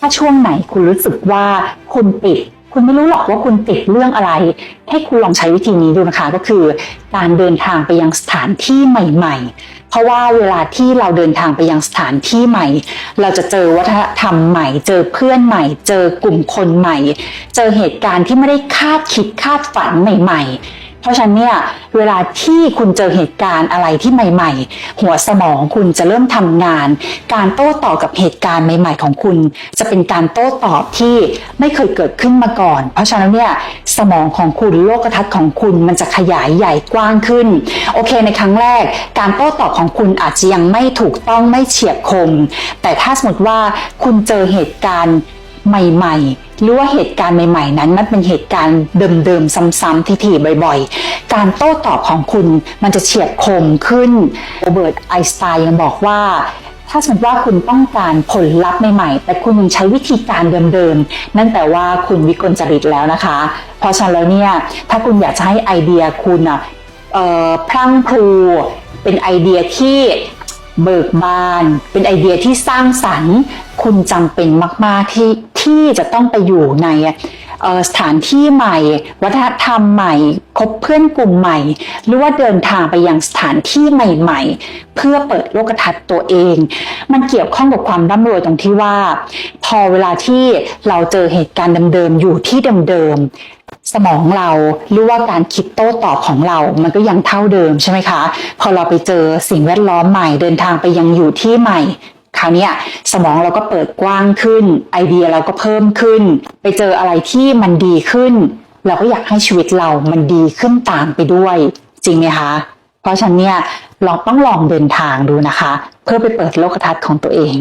ถ้าช่วงไหนคุณรู้สึกว่าคุณติด คุณไม่รู้หรอกว่าคุณติดเรื่องอะไร ให้คุณลองใช้วิธีนี้ดูนะคะ ก็คือการเดินทางไปยังสถานที่ใหม่ ๆ เพราะว่าเวลาที่เราเดินทางไปยังสถานที่ใหม่ เราจะเจอวัฒนธรรมใหม่ เจอเพื่อนใหม่ เจอกลุ่มคนใหม่ เจอเหตุการณ์ที่ไม่ได้คาดคิดคาดฝันใหม่ ๆ เพราะฉะนั้นเนี่ยเวลาที่คุณเจอเหตุการณ์อะไรที่ใหม่ ๆ หัวสมองคุณจะเริ่มทำงาน การโต้ตอบกับเหตุการณ์ใหม่ ๆ ของคุณ จะเป็นการโต้ตอบที่ไม่เคยเกิดขึ้นมาก่อน เพราะฉะนั้นเนี่ยสมองของคุณโลกทัศน์ของคุณมันจะขยายใหญ่กว้างขึ้น โอเคในครั้งแรก การโต้ตอบของคุณอาจจะยังไม่ถูกต้องไม่เฉียบคม แต่ถ้าสมมติว่าคุณเจอเหตุการณ์ ใหม่ๆ หรือว่าเหตุการณ์ใหม่ ๆ นั้นมันเป็นเหตุการณ์เดิมๆ ซ้ำๆที่ๆบ่อยๆ การโต้ตอบของคุณมันจะเฉียบคมขึ้นโรเบิร์ตไอสไตน์ยังบอกว่าถ้าสมมติว่าคุณต้องการผลลัพธ์ใหม่ๆ แต่คุณยังใช้วิธีการเดิมๆ นั่นแปลว่าคุณวิกลจริตแล้วนะคะ เพราะฉะนั้นแล้วเนี่ยถ้าคุณอยากจะให้ไอเดียคุณอะพรั่งพรูเป็นไอเดียที่เบิกบาน เป็นไอเดียที่สร้างสรรค์ คุณจำเป็นมากๆที่ ที่จะต้องไปอยู่ในสถานที่ใหม่ วัฒนธรรมใหม่ คบเพื่อนกลุ่มใหม่ หรือว่าเดินทางไปยังสถานที่ใหม่ๆ เพื่อเปิดโลกทัศน์ตัวเอง มันเกี่ยวข้องกับความร่ำรวยตรงที่ว่า พอเวลาที่เราเจอเหตุการณ์เดิมๆอยู่ที่เดิมๆสมองเราหรือว่าการคิดโต้ตอบของเรา มันก็ยังเท่าเดิมใช่ไหมคะ พอเราไปเจอสิ่งแวดล้อมใหม่เดินทางไปยังอยู่ที่ใหม่ คราวนี้สมองเราก็เปิดกว้างขึ้น ไอเดียเราก็เพิ่มขึ้น ไปเจออะไรที่มันดีขึ้น เราก็อยากให้ชีวิตเรามันดีขึ้นตามไปด้วย จริงไหมคะ เพราะฉะนั้นเนี่ยเราต้องลองเดินทางดูนะคะ เพื่อไปเปิดโลกทัศน์ของตัวเอง